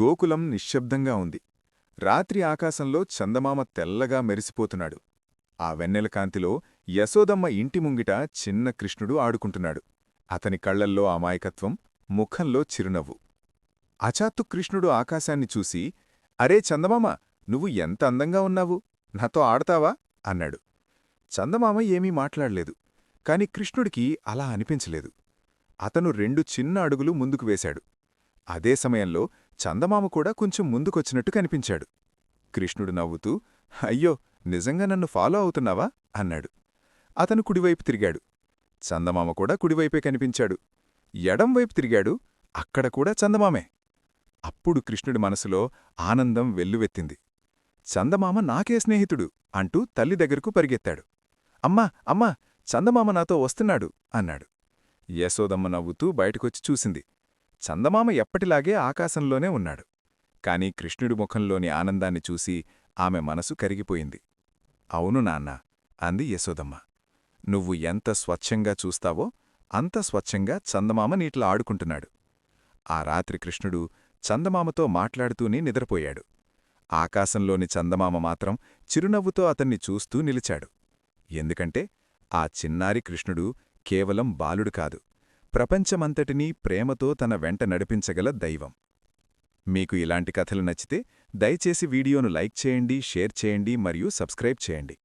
గోకులం నిశ్శబ్దంగా ఉంది. రాత్రి ఆకాశంలో చందమామ తెల్లగా మెరిసిపోతున్నాడు. ఆ వెన్నెల కాంతిలో యశోదమ్మ ఇంటి ముంగిట చిన్న కృష్ణుడు ఆడుకుంటున్నాడు. అతని కళ్ళల్లో అమాయకత్వం ముఖంలో చిరునవ్వు. అచాత్తు కృష్ణుడు ఆకాశాన్ని చూసి అరే చందమామ నువ్వు ఎంత అందంగా ఉన్నావు? నాతో ఆడతావా? అన్నాడు. చందమామ ఏమీ మాట్లాడలేదు కాని కృష్ణుడికి అలా అనిపించలేదు. అతను రెండు చిన్న అడుగులు ముందుకు వేశాడు. అదే సమయంలో చందమామ కూడా కొంచెం ముందుకొచ్చినట్టు కనిపించాడు. కృష్ణుడు నవ్వుతూ అయ్యో నిజంగా నన్ను ఫాలో అవుతున్నావా? అన్నాడు. అతను కుడివైపు తిరిగాడు. చందమామ కూడా కుడివైపే కనిపించాడు. ఎడంవైపు తిరిగాడు. అక్కడ కూడా చందమామే. అప్పుడు కృష్ణుడి మనసులో ఆనందం వెల్లువెత్తింది. చందమామ నాకే స్నేహితుడు అంటూ తల్లి దగ్గరకు పరిగెత్తాడు. అమ్మా అమ్మా చందమామ నాతో వస్తున్నాడు అన్నాడు. యశోదమ్మ నవ్వుతూ బయటకొచ్చి చూసింది. చందమామ ఎప్పటిలాగే ఆకాశంలోనే ఉన్నాడు. కాని కృష్ణుడి ముఖంలోని ఆనందాన్ని చూసి ఆమె మనసు కరిగిపోయింది. అవును నాన్న అంది యశోదమ్మ. నువ్వు ఎంత స్వచ్ఛంగా చూస్తావో అంత స్వచ్ఛంగా చందమామ నీటిలో ఆడుకుంటున్నాడు. ఆ రాత్రి కృష్ణుడు చందమామతో మాట్లాడుతూనే నిద్రపోయాడు. ఆకాశంలోని చందమామ మాత్రం చిరునవ్వుతో అతన్ని చూస్తూ నిలిచాడు. ఎందుకంటే ఆ చిన్నారి కృష్ణుడు కేవలం బాలుడు కాదు. ప్రపంచమంతటినీ ప్రేమతో తన వెంట నడిపించగల దైవం. మీకు ఇలాంటి కథలు నచ్చితే దయచేసి వీడియోను లైక్ చేయండి షేర్ చేయండి మరియు సబ్స్క్రైబ్ చేయండి.